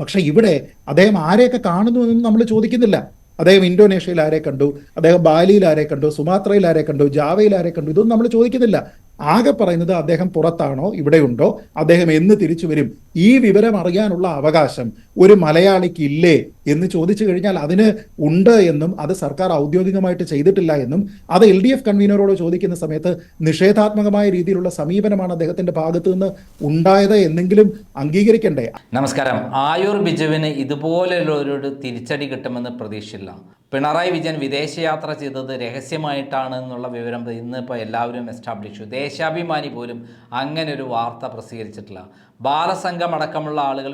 പക്ഷെ ഇവിടെ അദ്ദേഹം ആരെയൊക്കെ കാണുന്നു എന്നൊന്നും നമ്മൾ ചോദിക്കുന്നില്ല. അദ്ദേഹം ഇന്തോനേഷ്യയിൽ ആരെ കണ്ടു? അദ്ദേഹം ബാലിയിൽ ആരെ കണ്ടു? സുമാത്രയിൽ ആരെ കണ്ടു? ജാവയിൽ ആരെ കണ്ടു? ഇതൊന്നും നമ്മൾ ചോദിക്കുന്നില്ല. ആകെ പറയുന്നത് അദ്ദേഹം പുറത്താണോ? ഇവിടെയുണ്ടോ? അദ്ദേഹം എന്ന് തിരിച്ചു വരും. ഈ വിവരം അറിയാനുള്ള അവകാശം ഒരു മലയാളിക്ക് ഇല്ലേ എന്ന് ചോദിച്ചു കഴിഞ്ഞാൽ അതിന് ഉണ്ട് എന്നും അത് സർക്കാർ ഔദ്യോഗികമായിട്ട് ചെയ്തിട്ടില്ല എന്നും അത് എൽ ഡി എഫ് കൺവീനറോട് ചോദിക്കുന്ന സമയത്ത് നിഷേധാത്മകമായ രീതിയിലുള്ള സമീപനമാണ് അദ്ദേഹത്തിന്റെ ഭാഗത്തു നിന്ന് ഉണ്ടായത് എന്നെങ്കിലും അംഗീകരിക്കണ്ടേ? നമസ്കാരം. ആയുർ ബിജുവിന് ഇതുപോലുള്ളൊരു തിരിച്ചടി കിട്ടുമെന്ന് പ്രതീക്ഷയില്ല. പിണറായി വിജയൻ വിദേശയാത്ര ചെയ്തത് രഹസ്യമായിട്ടാണ് എന്നുള്ള വിവരം ഇന്നിപ്പോൾ എല്ലാവരും എസ്റ്റാബ്ലിഷ് ദേശാഭിമാനി പോലും അങ്ങനെ ഒരു വാർത്ത പ്രസിദ്ധീകരിച്ചിട്ടില്ല. ബാലസംഘം അടക്കമുള്ള ആളുകൾ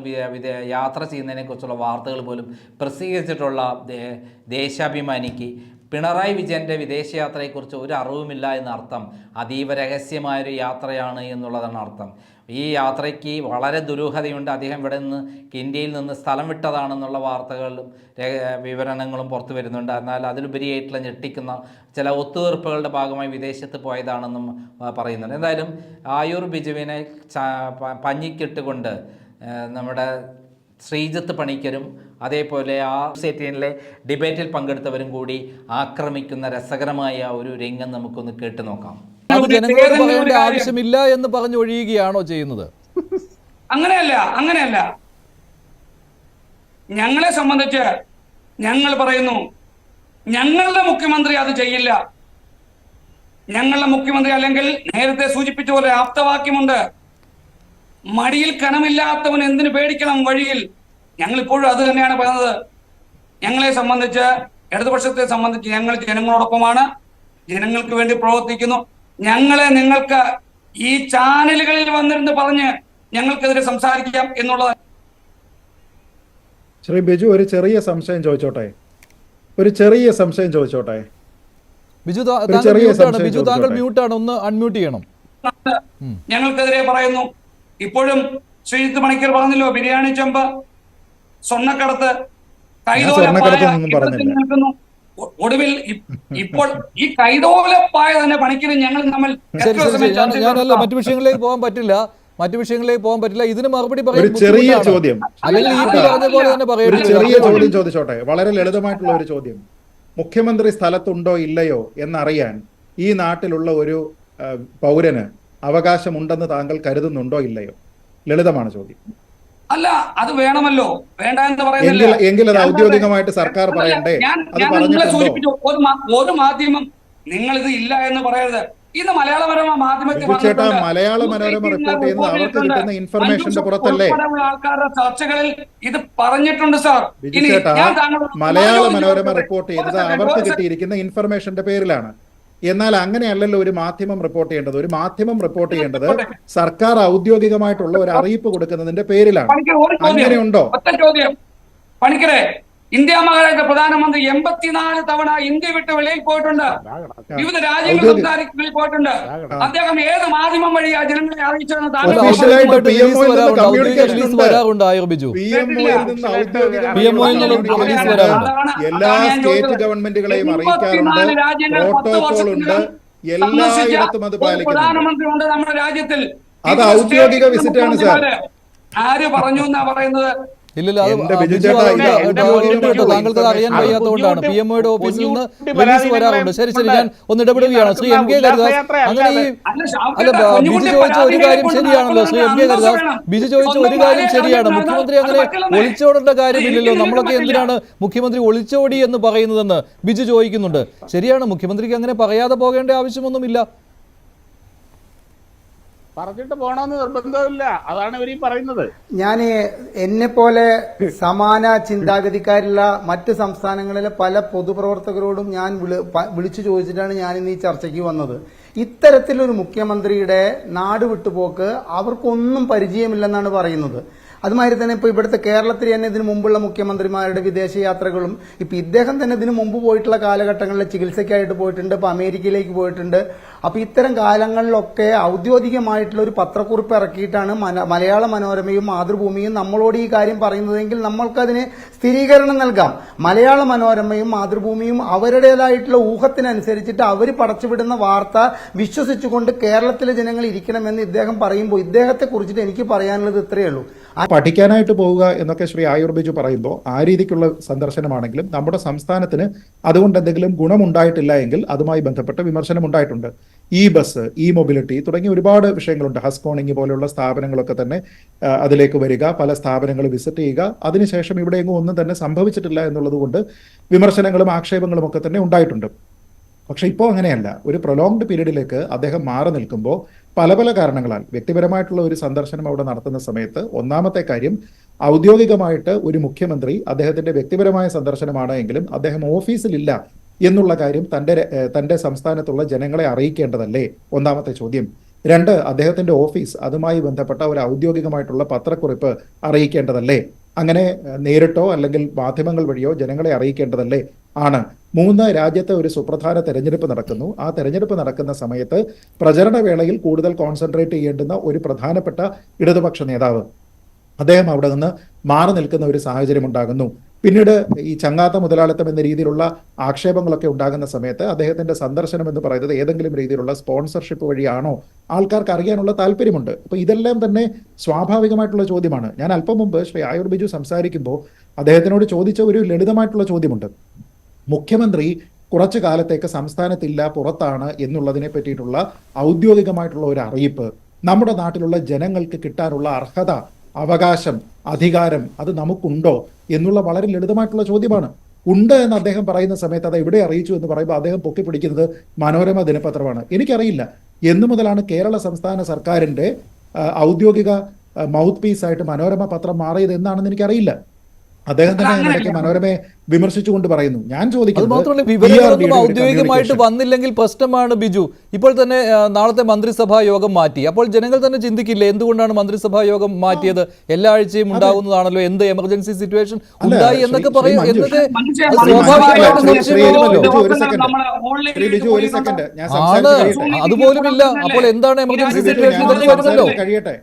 യാത്ര ചെയ്യുന്നതിനെക്കുറിച്ചുള്ള വാർത്തകൾ പോലും പ്രസിദ്ധീകരിച്ചിട്ടുള്ള ദേശാഭിമാനിക്ക് പിണറായി വിജയന്റെ വിദേശയാത്രയെക്കുറിച്ച് ഒരു അറിവുമില്ല എന്നർത്ഥം. അതീവ രഹസ്യമായൊരു യാത്രയാണ് എന്നുള്ളതാണ് അർത്ഥം. ഈ യാത്രയ്ക്ക് വളരെ ദുരൂഹതയുണ്ട്. അദ്ദേഹം ഇവിടെ നിന്ന് ഇന്ത്യയിൽ നിന്ന് സ്ഥലം വിട്ടതാണെന്നുള്ള വാർത്തകളും വിവരണങ്ങളും പുറത്തു വരുന്നുണ്ട്. എന്നാൽ അതിലുപരിയായിട്ടുള്ള ഞെട്ടിക്കുന്ന ചില ഒത്തുതീർപ്പുകളുടെ ഭാഗമായി വിദേശത്ത് പോയതാണെന്നും പറയുന്നുണ്ട്. എന്തായാലും ആയുർ ബിജുവിനെ പഞ്ഞിക്കിട്ടുകൊണ്ട് നമ്മുടെ ശ്രീജിത്ത് പണിക്കരും അതേപോലെ ആ സെറ്റിനിലെ ഡിബേറ്റിൽ പങ്കെടുത്തവരും കൂടി ആക്രമിക്കുന്ന രസകരമായ ഒരു രംഗം നമുക്കൊന്ന് കേട്ടു നോക്കാം. അത് ജനങ്ങളോട് പറയേണ്ട ആവശ്യമില്ല എന്ന് പറഞ്ഞു ഒഴിയുകയാണോ ചെയ്യുന്നത്? അങ്ങനെയല്ല അങ്ങനെയല്ല. ഞങ്ങളെ സംബന്ധിച്ച് ഞങ്ങൾ പറയുന്നു ഞങ്ങളുടെ മുഖ്യമന്ത്രി അത് ചെയ്യില്ല. ഞങ്ങളുടെ മുഖ്യമന്ത്രി അല്ലെങ്കിൽ നേരത്തെ സൂചിപ്പിച്ച പോലെ ആപ്തവാക്യമുണ്ട്. മടിയിൽ കനമില്ലാത്തവൻ എന്തിനു പേടിക്കണം വഴിയിൽ? ഞങ്ങൾ ഇപ്പോഴും അത് തന്നെയാണ് പറയുന്നത്. ഞങ്ങളെ സംബന്ധിച്ച് ഇടതുപക്ഷത്തെ സംബന്ധിച്ച് ഞങ്ങൾ ജനങ്ങളോടൊപ്പമാണ്. ജനങ്ങൾക്ക് വേണ്ടി പ്രവർത്തിക്കുന്നു. ഞങ്ങളെ നിങ്ങൾക്ക് ഈ ചാനലുകളിൽ വന്നിരുന്ന് പറഞ്ഞ് ഞങ്ങൾക്കെതിരെ സംസാരിക്കാം എന്നുള്ളത്. ശ്രീ ബിജു ഒരു ചെറിയ സംശയം ചോദിച്ചോട്ടെ? ഒരു ചെറിയ സംശയം ചോദിച്ചോട്ടെ? ബിജു താ- താങ്കൾ മ്യൂട്ടാണ് ബിജു താങ്കൾ മ്യൂട്ടാണ് ഒന്ന് അൺമ്യൂട്ട് ചെയ്യണം. ഞങ്ങൾക്കെതിരെ പറയുന്നു. ഇപ്പോഴും ശ്രീജിത്ത് മണിക്കർ പറഞ്ഞല്ലോ ബിരിയാണി ചെമ്പ് സ്വർണക്കടത്ത് കൈതോലപ്പായ. നിൽക്കുന്നു. ഒടുവിൽ ഇപ്പോൾ ഈ കൈതോലപ്പായ തന്നെ പണിക്കരും ഞങ്ങൾ നമ്മൾ ഞാനല്ല മറ്റു വിഷയങ്ങളിലേക്ക് പോകാൻ പറ്റില്ല. മറ്റു വിഷയങ്ങളിലേക്ക് പോകാൻ പറ്റില്ല. ഇതിന് മറുപടി ഒരു ചെറിയ ചോദ്യം. അല്ലെങ്കിൽ ഈ പറഞ്ഞ പോലെ തന്നെ ഒരു ചെറിയ ചോദ്യം ചോദിച്ചോട്ടെ. വളരെ ലളിതമായിട്ടുള്ള ഒരു ചോദ്യം. മുഖ്യമന്ത്രി സ്ഥലത്തുണ്ടോ ഇല്ലയോ എന്നറിയാൻ ഈ നാട്ടിലുള്ള ഒരു പൗരന് അവകാശമുണ്ടെന്ന് താങ്കൾ കരുതുന്നുണ്ടോ ഇല്ലയോ? ലളിതമാണ് ചോദ്യം. അല്ല അത് വേണമല്ലോ. വേണ്ട എന്ന് പറയുന്നത് എങ്കിൽ അത് ഔദ്യോഗികമായിട്ട് സർക്കാർ പറയണ്ടേ? അത് നിങ്ങളെ പറഞ്ഞിട്ടുണ്ടോ സൂചിപ്പിച്ചു. ഒരു മാധ്യമം നിങ്ങൾ ഇത് ഇല്ല എന്ന് പറയരുത്. ഇന്ന് മലയാള മനോരമ മാധ്യമത്തിൽ മലയാള മനോരമ റിപ്പോർട്ട് ചെയ്യുന്നത് അവർക്ക് കിട്ടുന്ന ഇൻഫർമേഷന്റെ പുറത്തല്ലേ? ആൾക്കാരുടെ ചർച്ചകളിൽ ഇത് പറഞ്ഞിട്ടുണ്ട് സാർ. മലയാള മനോരമ റിപ്പോർട്ട് ചെയ്തത് അവർക്ക്. കിട്ടിയിരിക്കുന്ന ഇൻഫർമേഷന്റെ പേരിലാണ്. എന്നാൽ അങ്ങനെയല്ലല്ലോ ഒരു മാധ്യമം റിപ്പോർട്ട് ചെയ്യേണ്ടത്. ഒരു മാധ്യമം റിപ്പോർട്ട് ചെയ്യേണ്ടത് സർക്കാർ ഔദ്യോഗികമായിട്ടുള്ള ഒരു അറിയിപ്പ് കൊടുക്കുന്നതിന്റെ പേരിലാണ്. അങ്ങനെയുണ്ടോ? പണിക്കരെ ഇന്ത്യ മഹാരാജ പ്രധാനമന്ത്രി എൺപത്തിനാല് തവണ ഇന്ത്യ വിട്ട് വെളിയിൽ പോയിട്ടുണ്ട്. വിവിധ രാജ്യങ്ങൾ സംസാരിക്കുന്നതിൽ പോയിട്ടുണ്ട്. അദ്ദേഹം ഏത് മാധ്യമം വഴി ആ ജനങ്ങളെ അറിയിച്ചതെന്ന്. എല്ലാ സ്റ്റേറ്റ്. ഗവൺമെന്റുകളെയും അറിയിക്കാറുണ്ട്. പ്രോട്ടോകോൾ ഉണ്ട്. എല്ലായിടത്തും അത് പ്രധാനമന്ത്രി ഉണ്ട് നമ്മുടെ രാജ്യത്തിൽ. അത് ഔദ്യോഗിക വിസിറ്റാണ് സാർ. ആര് പറഞ്ഞു എന്നാ പറയുന്നത്? ഇല്ലില്ല താങ്കൾക്ക് അത് അറിയാൻ വയ്യാത്തതുകൊണ്ടാണ്. പി എം ഒയുടെ ഓഫീസിൽ നിന്ന് റിലീസ് വരാറുണ്ട്. ശരി ശരി ഞാൻ ഒന്ന് ഇടപെടുകയാണ്. ശ്രീ എം കെ കരുദാസ് അങ്ങനെ ഈ അല്ല, ബിജു ചോദിച്ച ഒരു കാര്യം ശരിയാണല്ലോ. ശ്രീ എം കെ കരുദാസ് ബിജു ചോദിച്ച ഒരു കാര്യം ശരിയാണ്. മുഖ്യമന്ത്രി അങ്ങനെ. ഒളിച്ചോടേണ്ട കാര്യമില്ലല്ലോ നമ്മളൊക്കെ എന്തിനാണ് മുഖ്യമന്ത്രി ഒളിച്ചോടി എന്ന് പറയുന്നതെന്ന് ബിജു ചോദിക്കുന്നുണ്ട്. ശരിയാണ് മുഖ്യമന്ത്രിക്ക് അങ്ങനെ പറയാതെ പോകേണ്ട ആവശ്യമൊന്നുമില്ല. പറഞ്ഞിട്ട് പോണമെന്ന് നിർബന്ധമില്ല. അതാണ് ഇവർ ഈ പറയുന്നത്. ഞാൻ എന്നെ പോലെ സമാന ചിന്താഗതിക്കാരുള്ള മറ്റ് സംസ്ഥാനങ്ങളിലെ പല പൊതുപ്രവർത്തകരോടും ഞാൻ വിളിച്ചു ചോദിച്ചിട്ടാണ് ഞാൻ ഇന്ന് ഈ ചർച്ചയ്ക്ക് വന്നത്. ഇത്തരത്തിലൊരു മുഖ്യമന്ത്രിയുടെ നാട് വിട്ടുപോക്ക് അവർക്കൊന്നും പരിചയമില്ലെന്നാണ് പറയുന്നത്. അതുമാതിരി തന്നെ ഇപ്പോൾ ഇവിടുത്തെ കേരളത്തിൽ തന്നെ ഇതിനു മുമ്പുള്ള മുഖ്യമന്ത്രിമാരുടെ വിദേശയാത്രകളും ഇപ്പം ഇദ്ദേഹം തന്നെ ഇതിനു മുമ്പ് പോയിട്ടുള്ള കാലഘട്ടങ്ങളിൽ ചികിത്സയ്ക്കായിട്ട് പോയിട്ടുണ്ട് ഇപ്പോൾ അമേരിക്കയിലേക്ക് പോയിട്ടുണ്ട്. അപ്പോൾ ഇത്തരം കാലങ്ങളിലൊക്കെ ഔദ്യോഗികമായിട്ടുള്ള ഒരു പത്രക്കുറിപ്പ് ഇറക്കിയിട്ടാണ് മലയാള മനോരമയും മാതൃഭൂമിയും നമ്മളോട് ഈ കാര്യം പറയുന്നതെങ്കിൽ നമ്മൾക്കതിന് സ്ഥിരീകരണം നൽകാം. മലയാള മനോരമയും മാതൃഭൂമിയും അവരുടേതായിട്ടുള്ള ഊഹത്തിനനുസരിച്ചിട്ട് അവർ പടച്ചുവിടുന്ന വാർത്ത വിശ്വസിച്ചുകൊണ്ട് കേരളത്തിലെ ജനങ്ങൾ ഇരിക്കണമെന്ന് ഇദ്ദേഹം പറയുമ്പോൾ ഇദ്ദേഹത്തെ കുറിച്ചിട്ട് എനിക്ക് പറയാനുള്ളത് ഇത്രയേ ഉള്ളൂ. ആ പഠിക്കാനായിട്ട് പോവുക എന്നൊക്കെ ശ്രീ ആയുർ ബിജു പറയുമ്പോൾ ആ രീതിക്കുള്ള സന്ദർശനമാണെങ്കിലും നമ്മുടെ സംസ്ഥാനത്തിന് അതുകൊണ്ട് എന്തെങ്കിലും ഗുണമുണ്ടായിട്ടില്ല എങ്കിൽ അതുമായി ബന്ധപ്പെട്ട വിമർശനം ഉണ്ടായിട്ടുണ്ട്. ഇ ബസ് ഇ മൊബിലിറ്റി തുടങ്ങിയ ഒരുപാട് വിഷയങ്ങളുണ്ട്. ഹസ്കോണിങ് പോലെയുള്ള സ്ഥാപനങ്ങളൊക്കെ തന്നെ അതിലേക്ക് വരിക പല സ്ഥാപനങ്ങൾ വിസിറ്റ് ചെയ്യുക. അതിനുശേഷം ഇവിടെയെങ്ങും ഒന്നും തന്നെ സംഭവിച്ചിട്ടില്ല എന്നുള്ളത് കൊണ്ട് വിമർശനങ്ങളും ആക്ഷേപങ്ങളും ഒക്കെ തന്നെ ഉണ്ടായിട്ടുണ്ട്. പക്ഷെ ഇപ്പോൾ അങ്ങനെയല്ല. ഒരു പ്രൊലോങ്ഡ് പീരീഡിലേക്ക് അദ്ദേഹം മാറി നിൽക്കുമ്പോൾ പല പല കാരണങ്ങളാൽ വ്യക്തിപരമായിട്ടുള്ള ഒരു സന്ദർശനം അവിടെ നടത്തുന്ന സമയത്ത് ഒന്നാമത്തെ കാര്യം ഔദ്യോഗികമായിട്ട് ഒരു മുഖ്യമന്ത്രി അദ്ദേഹത്തിന്റെ വ്യക്തിപരമായ സന്ദർശനമാണ് എങ്കിലും അദ്ദേഹം ഓഫീസിലില്ല എന്നുള്ള കാര്യം തന്റെ തന്റെ സംസ്ഥാനത്തുള്ള ജനങ്ങളെ അറിയിക്കേണ്ടതല്ലേ? ഒന്നാമത്തെ ചോദ്യം. രണ്ട് അദ്ദേഹത്തിന്റെ ഓഫീസ് അതുമായി ബന്ധപ്പെട്ട ഒരു ഔദ്യോഗികമായിട്ടുള്ള പത്രക്കുറിപ്പ് അറിയിക്കേണ്ടതല്ലേ? അങ്ങനെ നേരിട്ടോ അല്ലെങ്കിൽ മാധ്യമങ്ങൾ വഴിയോ ജനങ്ങളെ അറിയിക്കേണ്ടതല്ലേ? ആണ്. മൂന്ന് രാജ്യത്ത് ഒരു സുപ്രധാന തെരഞ്ഞെടുപ്പ് നടക്കുന്നു. ആ തെരഞ്ഞെടുപ്പ് നടക്കുന്ന സമയത്ത് പ്രചരണ വേളയിൽ കൂടുതൽ കോൺസെൻട്രേറ്റ് ചെയ്യേണ്ടുന്ന ഒരു പ്രധാനപ്പെട്ട ഇടതുപക്ഷ നേതാവ്. അദ്ദേഹം അവിടെ നിന്ന് മാറി നിൽക്കുന്ന ഒരു സാഹചര്യം ഉണ്ടാകുന്നു. പിന്നീട് ഈ ചങ്ങാത്ത മുതലാളിത്തം എന്ന രീതിയിലുള്ള ആക്ഷേപങ്ങളൊക്കെ ഉണ്ടാകുന്ന സമയത്ത് അദ്ദേഹത്തിന്റെ സന്ദർശനം എന്ന് പറയുന്നത് ഏതെങ്കിലും രീതിയിലുള്ള സ്പോൺസർഷിപ്പ് വഴിയാണോ? ആൾക്കാർക്ക് അറിയാനുള്ള താല്പര്യമുണ്ട്. അപ്പൊ ഇതെല്ലാം തന്നെ സ്വാഭാവികമായിട്ടുള്ള ചോദ്യമാണ്. ഞാൻ അല്പം മുമ്പ് ശ്രീ ആയുർ ബിജു സംസാരിക്കുമ്പോൾ അദ്ദേഹത്തിനോട് ചോദിച്ച ഒരു ലളിതമായിട്ടുള്ള ചോദ്യമുണ്ട്. മുഖ്യമന്ത്രി കുറച്ചു കാലത്തേക്ക് സംസ്ഥാനത്തില്ല പുറത്താണ് എന്നുള്ളതിനെ പറ്റിയിട്ടുള്ള ഔദ്യോഗികമായിട്ടുള്ള ഒരു അറിയിപ്പ്. നമ്മുടെ നാട്ടിലുള്ള ജനങ്ങൾക്ക് കിട്ടാനുള്ള അർഹത അവകാശം അധികാരം അത് നമുക്കുണ്ടോ എന്നുള്ള വളരെ ലളിതമായിട്ടുള്ള ചോദ്യമാണ്. ഉണ്ട് എന്ന് അദ്ദേഹം പറയുന്ന സമയത്ത് അത് എവിടെ അറിയിച്ചു എന്ന് പറയുമ്പോൾ അദ്ദേഹം പൊക്കിപ്പിടിക്കുന്നത് മനോരമ ദിനപത്രമാണ്. എനിക്കറിയില്ല. എന്നു മുതലാണ് കേരള സംസ്ഥാന സർക്കാരിന്റെ ഔദ്യോഗിക മൗത്ത് പീസായിട്ട് മനോരമ പത്രം മാറിയത് എന്നാണെന്ന് എനിക്കറിയില്ല. അദ്ദേഹം തന്നെ. ഇടയ്ക്ക് മനോരമയെ വിമർശിച്ചുകൊണ്ട് പറയുന്നു ഞാൻ ചോദിക്കുന്നത് മാത്രമല്ല വിവരങ്ങളൊന്നും ഔദ്യോഗികമായിട്ട് വന്നില്ലെങ്കിൽ പ്രശ്നമാണ് ബിജു ഇപ്പോൾ തന്നെ നാളത്തെ മന്ത്രിസഭാ യോഗം മാറ്റി അപ്പോൾ ജനങ്ങൾ തന്നെ ചിന്തിക്കില്ലേ എന്തുകൊണ്ടാണ് മന്ത്രിസഭാ യോഗം മാറ്റിയത് എല്ലാ ആഴ്ചയും ഉണ്ടാകുന്നതാണല്ലോ എന്ത് എമർജൻസി സിറ്റുവേഷൻ ഉണ്ടായി എന്നൊക്കെ പറയും എന്നത് സ്വാഭാവികമായിട്ടും അതുപോലും ഇല്ല അപ്പോൾ എന്താണ് എമർജൻസി സിറ്റുവേഷൻ ഞാനൊന്ന് ഇതൊക്കെ വരുമല്ലോ കഴിയട്ടെ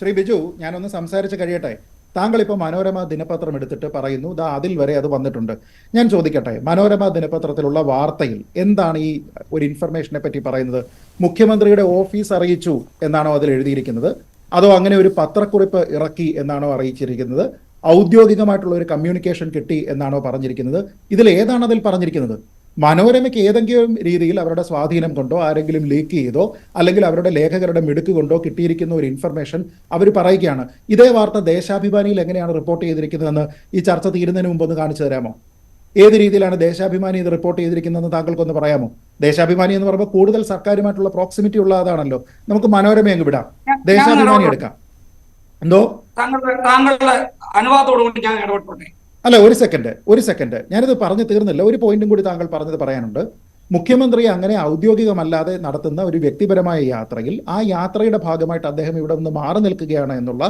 ശ്രീ ബിജു ഞാനൊന്ന് സംസാരിച്ച് കഴിയട്ടെ താങ്കൾ ഇപ്പോൾ മനോരമ ദിനപത്രം എടുത്തിട്ട് പറയുന്നു. ദാ അതിൽ വരെ അത് വന്നിട്ടുണ്ട്. ഞാൻ ചോദിക്കട്ടെ മനോരമ ദിനപത്രത്തിലുള്ള വാർത്തയിൽ എന്താണ് ഈ ഒരു ഇൻഫർമേഷനെ പറ്റി പറയുന്നത്? മുഖ്യമന്ത്രിയുടെ ഓഫീസ് അറിയിച്ചു എന്നാണോ അതിൽ എഴുതിയിരിക്കുന്നത്? അതോ അങ്ങനെ ഒരു പത്രക്കുറിപ്പ് ഇറക്കി എന്നാണോ അറിയിച്ചിരിക്കുന്നത്? ഔദ്യോഗികമായിട്ടുള്ള ഒരു കമ്മ്യൂണിക്കേഷൻ കിട്ടി എന്നാണോ പറഞ്ഞിരിക്കുന്നത്? ഇതിൽ ഏതാണ് അതിൽ പറഞ്ഞിരിക്കുന്നത്? മനോരമയ്ക്ക് ഏതെങ്കിലും രീതിയിൽ അവരുടെ സ്വാധീനം കൊണ്ടോ ആരെങ്കിലും ലീക്ക് ചെയ്തോ അല്ലെങ്കിൽ അവരുടെ ലേഖകരുടെ മിടുക്ക് കൊണ്ടോ കിട്ടിയിരിക്കുന്ന ഒരു ഇൻഫർമേഷൻ അവർ പറയുകയാണ്. ഇതേ വാർത്ത ദേശാഭിമാനിയിൽ എങ്ങനെയാണ് റിപ്പോർട്ട് ചെയ്തിരിക്കുന്നതെന്ന് ഈ ചർച്ച തീരുന്നതിന് മുമ്പ് ഒന്ന് കാണിച്ചു തരാമോ? ഏത് രീതിയിലാണ് ദേശാഭിമാനി ഇത് റിപ്പോർട്ട് ചെയ്തിരിക്കുന്നതെന്ന് താങ്കൾക്കൊന്ന് പറയാമോ? ദേശാഭിമാനി എന്ന് പറയുമ്പോൾ കൂടുതൽ സർക്കാരുമായിട്ടുള്ള പ്രോക്സിമിറ്റി ഉള്ളതാണല്ലോ. നമുക്ക് മനോരമ അങ്ങ് വിടാം. ദേശാഭിമാനി എടുക്കാം. എന്തോ? താങ്കളുടെ താങ്കളുടെ അനുവാദത്തോടുകൂടി ഞാൻ ഇടപെട്ടോട്ടെ. അല്ല ഒരു സെക്കൻഡ് ഒരു സെക്കൻഡ് ഞാനിത് പറഞ്ഞു തീർന്നില്ല. ഒരു പോയിന്റും കൂടി താങ്കൾ പറഞ്ഞത് പറയാനുണ്ട്. മുഖ്യമന്ത്രി അങ്ങനെ ഔദ്യോഗികമല്ലാതെ നടത്തുന്ന ഒരു വ്യക്തിപരമായ യാത്രയിൽ ആ യാത്രയുടെ ഭാഗമായിട്ട് അദ്ദേഹം ഇവിടെ നിന്ന് മാറി നിൽക്കുകയാണ് എന്നുള്ള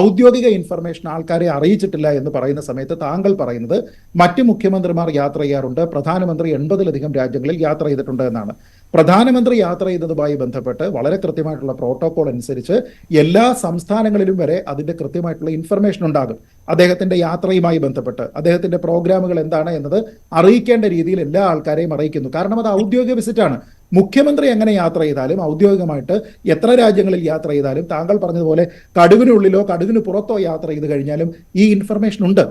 ഔദ്യോഗിക ഇൻഫർമേഷൻ ആൾക്കാരെ അറിയിച്ചിട്ടില്ല എന്ന് പറയുന്ന സമയത്ത് താങ്കൾ പറയുന്നത് മറ്റ് മുഖ്യമന്ത്രിമാർ യാത്ര ചെയ്യാറുണ്ട്. പ്രധാനമന്ത്രി എൺപതിലധികം രാജ്യങ്ങളിൽ യാത്ര ചെയ്തിട്ടുണ്ട് എന്നാണ്. പ്രധാനമന്ത്രി യാത്ര ചെയ്തതുമായി ബന്ധപ്പെട്ട് വളരെ കൃത്യമായിട്ടുള്ള പ്രോട്ടോകോൾ അനുസരിച്ച് എല്ലാ സംസ്ഥാനങ്ങളിലും വരെ അതിന്റെ കൃത്യമായിട്ടുള്ള ഇൻഫർമേഷൻ ഉണ്ടാകും. അദ്ദേഹത്തിന്റെ യാത്രയുമായി ബന്ധപ്പെട്ട്. അദ്ദേഹത്തിന്റെ പ്രോഗ്രാമുകൾ എന്താണ് എന്നത് അറിയിക്കേണ്ട രീതിയിൽ എല്ലാ ആൾക്കാരെയും അറിയിക്കുന്നു. കാരണം അത് ഔദ്യോഗിക വിസിറ്റാണ് മുഖ്യമന്ത്രി എങ്ങനെ യാത്ര ചെയ്താലും ഔദ്യോഗികമായിട്ട് എത്ര രാജ്യങ്ങളിൽ യാത്ര ചെയ്താലും താങ്കൾ പറഞ്ഞതുപോലെ കടുവിനുള്ളിലോ കടുവിന് പുറത്തോ യാത്ര ചെയ്ത് കഴിഞ്ഞാലും ഈ ഇൻഫർമേഷൻ ഉണ്ട്.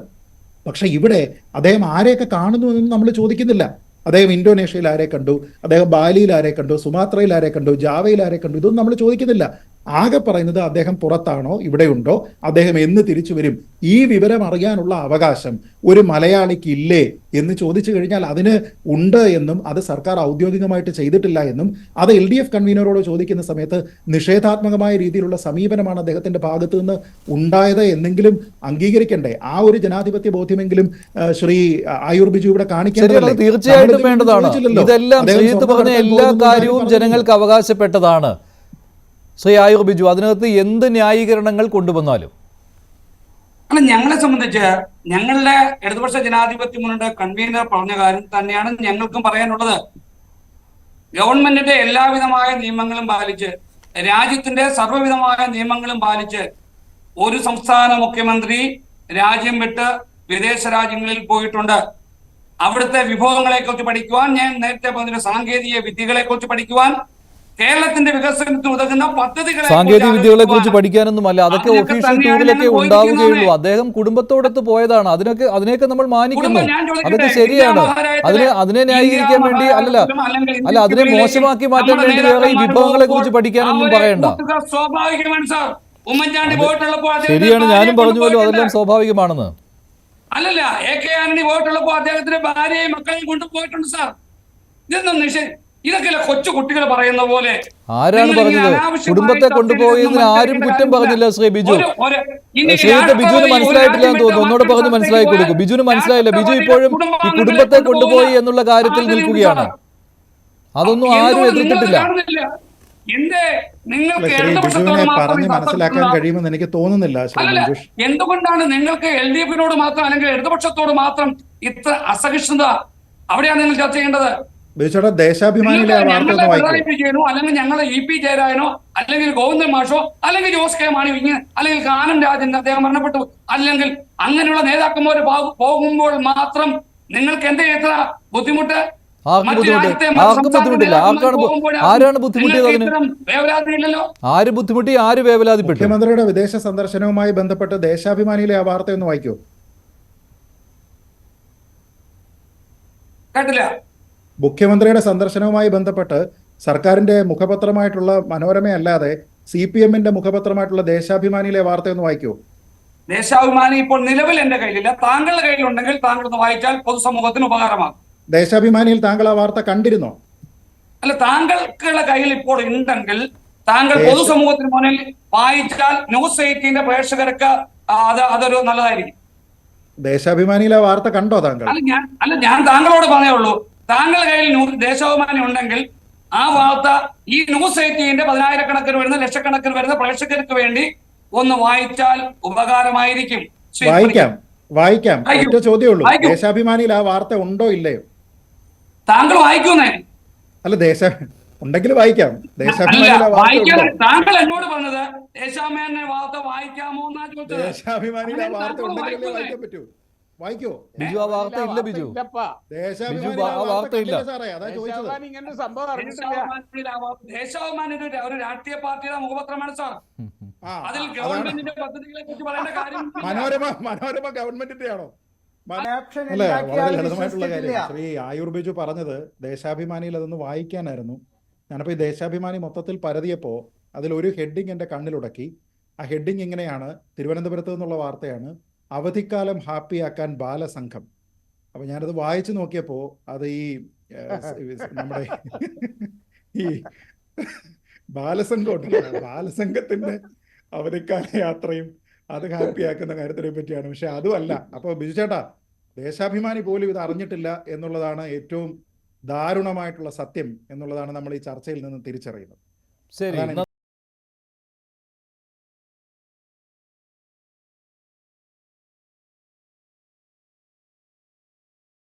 പക്ഷെ ഇവിടെ അദ്ദേഹം ആരെയൊക്കെ കാണുന്നു എന്നും നമ്മൾ ചോദിക്കുന്നില്ല. അദ്ദേഹം ഇന്തോനേഷ്യയിൽ ആരെ കണ്ടു? അദ്ദേഹം ബാലിയിൽ ആരെ കണ്ടു? സുമാത്രയിൽ ആരെ കണ്ടു? ജാവയിൽ ആരെ കണ്ടു? ഇതൊന്നും നമ്മൾ ചോദിക്കുന്നില്ല. ആകെ പറയുന്നത് അദ്ദേഹം പുറത്താണോ? ഇവിടെയുണ്ടോ? അദ്ദേഹം എന്ന് തിരിച്ചു വരും. ഈ വിവരം അറിയാനുള്ള അവകാശം ഒരു മലയാളിക്ക് ഇല്ലേ എന്ന് ചോദിച്ചു കഴിഞ്ഞാൽ അതിന് ഉണ്ട് എന്നും അത് സർക്കാർ ഔദ്യോഗികമായിട്ട് ചെയ്തിട്ടില്ല എന്നും അത് എൽ ഡി എഫ് കൺവീനറോട് ചോദിക്കുന്ന സമയത്ത് നിഷേധാത്മകമായ രീതിയിലുള്ള സമീപനമാണ് അദ്ദേഹത്തിന്റെ ഭാഗത്തു നിന്ന് ഉണ്ടായത് എന്നെങ്കിലും അംഗീകരിക്കണ്ടേ? ആ ഒരു ജനാധിപത്യ ബോധ്യമെങ്കിലും ശ്രീ ആയുർ ബിജു ഇവിടെ ശരിയാണ് തീർച്ചയായിട്ടും വേണ്ടതാണ്. ഇതെല്ലാം എല്ലാ കാര്യവും ജനങ്ങൾക്ക് അവകാശപ്പെട്ടതാണ്. ശ്രീ ആയുർ ബിജു അതിനകത്ത് എന്ത് ന്യായീകരണങ്ങൾ കൊണ്ടുവന്നാലും? അല്ല ഞങ്ങളെ സംബന്ധിച്ച് ഞങ്ങളുടെ ഇടതുപക്ഷ ജനാധിപത്യ മുന്നണിയുടെ കൺവീനർ പറഞ്ഞ കാര്യം തന്നെയാണ് ഞങ്ങൾക്കും പറയാനുള്ളത്. ഗവൺമെന്റിന്റെ എല്ലാവിധമായ നിയമങ്ങളും പാലിച്ച് രാജ്യത്തിന്റെ സർവവിധമായ നിയമങ്ങളും പാലിച്ച് ഒരു സംസ്ഥാന മുഖ്യമന്ത്രി രാജ്യം വിട്ട് വിദേശ രാജ്യങ്ങളിൽ പോയിട്ടുണ്ട്. അവിടുത്തെ വിഭവങ്ങളെ കുറിച്ച് പഠിക്കുവാൻ ഞാൻ നേരത്തെ പറഞ്ഞ സാങ്കേതിക വിദ്യകളെ കുറിച്ച് പഠിക്കുവാൻ കേരളത്തിന്റെ വികസനത്തിന് ഉതകുന്ന പദ്ധതികളെ സാങ്കേതിക വിദ്യകളെ കുറിച്ച് പഠിക്കാനൊന്നും പഠിക്കാനൊന്നുമല്ല അതൊക്കെ ഓഫീഷ്യൽ ഒഫീഷ്യൽ ടൂറിലൊക്കെ ഉണ്ടാവുകയുള്ളൂ അദ്ദേഹം കുടുംബത്തോടൊത്ത് പോയതാണ്. അതിനൊക്കെ അതിനെയൊക്കെ നമ്മൾ മാനിക്കുന്നു. അതൊക്കെ ശരിയാണ്. അതിനെ അതിനെ ന്യായീകരിക്കാൻ വേണ്ടി അല്ലല്ല. അല്ല അതിനെ മോശമാക്കി മാറ്റാൻ വേണ്ടി വേറെ ഈ വിഭവങ്ങളെ കുറിച്ച് പഠിക്കാനൊന്നും പറയണ്ട. സ്വാഭാവികമാണ് സാർ. ഉമ്മൻചാണ്ടി പോയിട്ടുള്ളപ്പോൾ ശരിയാണ്. ഞാനും പറഞ്ഞു പോലും അതെല്ലാം. സ്വാഭാവികമാണെന്ന്. അല്ലല്ല എ കെ ആന്റണി പോയിട്ടുള്ളപ്പോ അദ്ദേഹത്തിന്റെ ഭാര്യയും മക്കളെയും കൊണ്ടുപോയിട്ടുണ്ട് സാർ. ഇതൊന്നും നിഷേ ഇതൊക്കെയല്ല കൊച്ചു കുട്ടികൾ പറയുന്ന പോലെ? ആരാണ് പറഞ്ഞത്? കുടുംബത്തെ കൊണ്ടുപോയതിന് ആരും കുറ്റം പറഞ്ഞില്ല ശ്രീ ബിജു. ബിജുവിന് മനസ്സിലായിട്ടില്ല എന്ന് തോന്നുന്നു. ഒന്നുകൂടെ പറഞ്ഞ് മനസ്സിലാക്കി കൊടുക്കും ബിജുവിന് മനസ്സിലായില്ല. ബിജു ഇപ്പോഴും ഈ കുടുംബത്തെ കൊണ്ടുപോയി എന്നുള്ള കാര്യത്തിൽ നിൽക്കുകയാണ്. അതൊന്നും ആരും എതിർത്തിട്ടില്ല. ബിജുവിനെ പറഞ്ഞ് മനസ്സിലാക്കാൻ കഴിയുമെന്ന് എനിക്ക് തോന്നുന്നില്ല എന്തുകൊണ്ടാണ് നിങ്ങൾക്ക് എൽ ഡി എഫിനോട് മാത്രം അല്ലെങ്കിൽ ഇടതുപക്ഷത്തോട് മാത്രം ഇത്ര അസഹിഷ്ണുത? അവിടെയാണ് നിങ്ങൾ ചർച്ച ചെയ്യേണ്ടത്. ബിജുചേട്ടാ ദേശാഭിമാനിയിലെ വായിക്കൂ. പിണറായി വിജയനോ അല്ലെങ്കിൽ ഞങ്ങളുടെ ഇ പി ജയരാജനോ അല്ലെങ്കിൽ ഗോവിന്ദൻ മാഷോ അല്ലെങ്കിൽ ജോസ് കെ മാണി ഇങ്ങനെ അല്ലെങ്കിൽ കാനം രാജൻ അദ്ദേഹം മരണപ്പെട്ടു. അല്ലെങ്കിൽ അങ്ങനെയുള്ള നേതാക്കന്മാർ പോകുമ്പോൾ മാത്രം നിങ്ങൾക്ക് എന്തേ എത്ര ബുദ്ധിമുട്ട്? ആരാണ് ബുദ്ധിമുട്ടിയത് അതിന്? വേവലാതിയില്ലല്ലോ? ആര് ബുദ്ധിമുട്ടി ആര് വേവലാതിപ്പെട്ടു? മുഖ്യമന്ത്രിയുടെ വിദേശ സന്ദർശനവുമായി ബന്ധപ്പെട്ട് ദേശാഭിമാനിയിലെ ആ വാർത്ത ഒന്ന് വായിക്കൂ. കേട്ടില്ല. മുഖ്യമന്ത്രിയുടെ സന്ദർശനവുമായി ബന്ധപ്പെട്ട് സർക്കാരിന്റെ മുഖപത്രമായിട്ടുള്ള മനോരമയല്ലാതെ സി പി എമ്മിന്റെ മുഖപത്രമായിട്ടുള്ള ദേശാഭിമാനിയിലെ വാർത്ത ഒന്ന് വായിക്കൂ. ദേശാഭിമാനി ഇപ്പോൾ നിലവിൽ എന്റെ കയ്യിലില്ല. താങ്കളുടെ കയ്യിലുണ്ടെങ്കിൽ താങ്കൾ ഒന്ന് വായിച്ചാൽ പൊതുസമൂഹത്തിന് ഉപകാരമാകും. ദേശാഭിമാനിയിൽ താങ്കൾ ആ വാർത്ത കണ്ടിരുന്നോ? അല്ല താങ്കൾക്കുള്ള കയ്യിൽ ഇപ്പോൾ ഉണ്ടെങ്കിൽ താങ്കൾ പൊതുസമൂഹത്തിന് മുന്നിൽ വായിച്ചാൽ ന്യൂസ് എയ്റ്റീന്റെ പ്രേക്ഷകർക്ക് അത് അതൊരു നല്ലതായിരിക്കും. ദേശാഭിമാനിയിലെ വാർത്ത കണ്ടോ താങ്കൾ? അല്ല ഞാൻ അല്ല ഞാൻ താങ്കളോട് പറഞ്ഞേ ഉള്ളൂ. താങ്കളുടെ കയ്യിൽ ദേശാഭിമാനി ഉണ്ടെങ്കിൽ ആ വാർത്ത ഈ ന്യൂസ് എയ്റ്റീന്റെ പതിനായിരക്കണക്കിന് വരുന്ന ലക്ഷക്കണക്കിന് വരുന്ന പ്രേക്ഷകർക്ക് വേണ്ടി ഒന്ന് വായിച്ചാൽ ഉപകാരമായിരിക്കും. വായിക്കാം വായിക്കാം. ഒറ്റ. ദേശാഭിമാനിയിൽ ആ വാർത്ത ഉണ്ടോ ഇല്ലയോ? താങ്കൾ വായിക്കുന്നേ അല്ല ദേശ ഉണ്ടെങ്കിൽ വായിക്കാം. ദേശാഭിമാനിയിൽ താങ്കൾ എന്നോട് പറഞ്ഞത് ദേശാഭിമാനി വാർത്ത വായിക്കാമോ എന്നാ ചോദിച്ചത്. ദേശാഭിമാനിയിൽ ആ വാർത്ത ഉണ്ടെങ്കിൽ ഉണ്ടെങ്കിലേ? വായിക്കാൻ പറ്റൂ. വായിക്കോ? ബിജു ആ വാർത്ത ഇല്ല ബിജു. ദേശാഭിമാനിയിൽ ആ ആ വാർത്ത വാർത്ത ഇല്ല. സാറേ? അതാ ചോദിച്ചത്. ഇങ്ങനെ ഒരു സംഭവം അറിഞ്ഞിട്ടില്ല. ദേശാഭിമാനിയുടെ ദേശാഭിമാനി ഒരു രാഷ്ട്രീയ പാർട്ടിയുടെ മുഖപത്രമാണ് സാർ. അതിൽ ഗവൺമെന്റിന്റെ പദ്ധതികളെ കുറിച്ച് പറയേണ്ട കാര്യം മനോരമ മനോരമ ഗവൺമെന്റിന്റെ ആണോ അല്ലെ വളരെ ലളിതമായിട്ടുള്ള കാര്യം. ശ്രീ ആയുർ ബിജു പറഞ്ഞത് ദേശാഭിമാനിയിൽ അതൊന്ന് വായിക്കാനായിരുന്നു. ഞാനപ്പോ ഈ ദേശാഭിമാനി മൊത്തത്തിൽ പരതിയപ്പോ അതിൽ ഒരു ഹെഡിങ് എന്റെ കണ്ണിലുടക്കി ആ ഹെഡിങ് ഇങ്ങനെയാണ്. തിരുവനന്തപുരത്ത് നിന്നുള്ള വാർത്തയാണ്. അവധിക്കാലം ഹാപ്പിയാക്കാൻ ബാലസംഘം. അപ്പോൾ ഞാനത് വായിച്ചു നോക്കിയപ്പോൾ അത് ഈ നമ്മുടെ ഈ ബാലസംഘം ഉണ്ടല്ലോ. ബാലസംഘത്തിന്റെ അവധിക്കാല യാത്രയും അത് ഹാപ്പിയാക്കുന്ന കാര്യത്തിനെ പറ്റിയാണ്. പക്ഷെ അതുമല്ല അപ്പോൾ ബിജു ചേട്ടാ ദേശാഭിമാനി പോലും ഇത് അറിഞ്ഞിട്ടില്ല എന്നുള്ളതാണ് ഏറ്റവും ദാരുണമായിട്ടുള്ള സത്യം എന്നുള്ളതാണ് നമ്മൾ ഈ ചർച്ചയിൽ നിന്ന് തിരിച്ചറിയുന്നത്. ശരി